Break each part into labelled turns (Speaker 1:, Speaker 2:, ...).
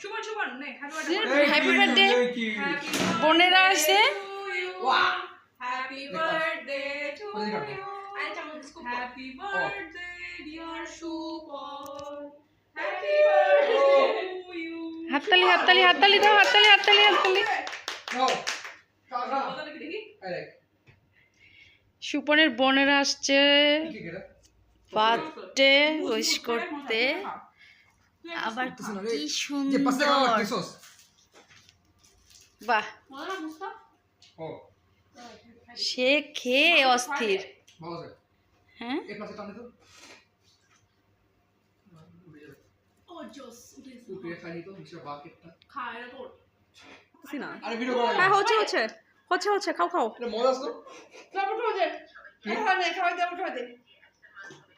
Speaker 1: সুমন সুমন নে happy
Speaker 2: Happy বোনেরা আছে
Speaker 1: হ্যাপি বার্থডে টু ইউ আই চামচ scoop happy birthday dear Supan happy birthday to you
Speaker 2: হাততালি হাততালি হাততালি দাও হাততালি হাততালি হাততালি। সুপনের বোনেরা আসছে। বার্থডে উইশ করতে। আবার। কি
Speaker 3: যে পাশে কাকা
Speaker 2: সুন্দর। বাহ।
Speaker 3: ও
Speaker 2: সে খেয়ে অস্থির। হ্যাঁ?
Speaker 3: করা
Speaker 4: হ্যাঁ হচ্ছে হচ্ছে। হচ্ছে হচ্ছে খাও খাও।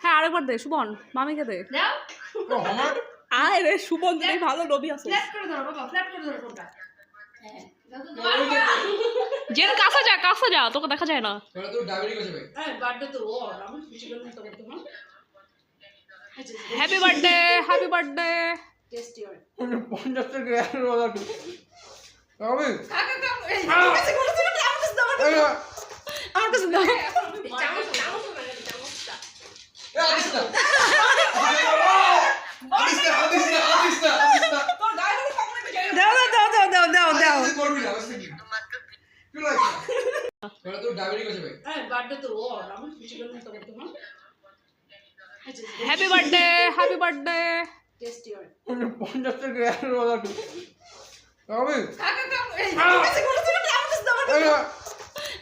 Speaker 4: হ্যাঁ আরেকবার দে সুবন মামিকে দে। আয় রে সুবন তুই ভালো রবি আছে।
Speaker 1: ফ্ল্যাট করে ধরো বাবা ফ্ল্যাট করে ধরো ফোনটা। হ্যাঁ দাও তো
Speaker 4: জেন কাছে যা কাছে যা তোকে দেখা যায় না।
Speaker 3: এটা তো ডায়াবেটিক আছে ভাই।
Speaker 1: এই বার্থডে তো ও আমি কিছু করে নিতে না
Speaker 4: হ্যাপি বার্থডে হ্যাপি বার্থডে
Speaker 1: হয়। আমার কাছে দাও
Speaker 4: আমার কাছে দাও
Speaker 3: কি লাগে এটা তো ডায়াবেটিক আছে ভাই
Speaker 1: এই বার্থডে তো ও আমি কিছু করে নিতে পারতো না
Speaker 4: happy birthday happy birthday
Speaker 1: tasty হয়
Speaker 3: পঞ্চাশ টাকা এক রোজা হবে
Speaker 1: কাকা কাকা এই কাছে কোন থেকে আমার কাছে দাও
Speaker 3: এই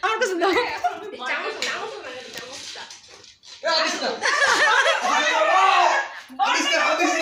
Speaker 4: আমার কাছে দাও
Speaker 1: চামচ চামচ না চামচটা
Speaker 3: আদিস্তা আদিস্তা আদিস্তা আদিস্তা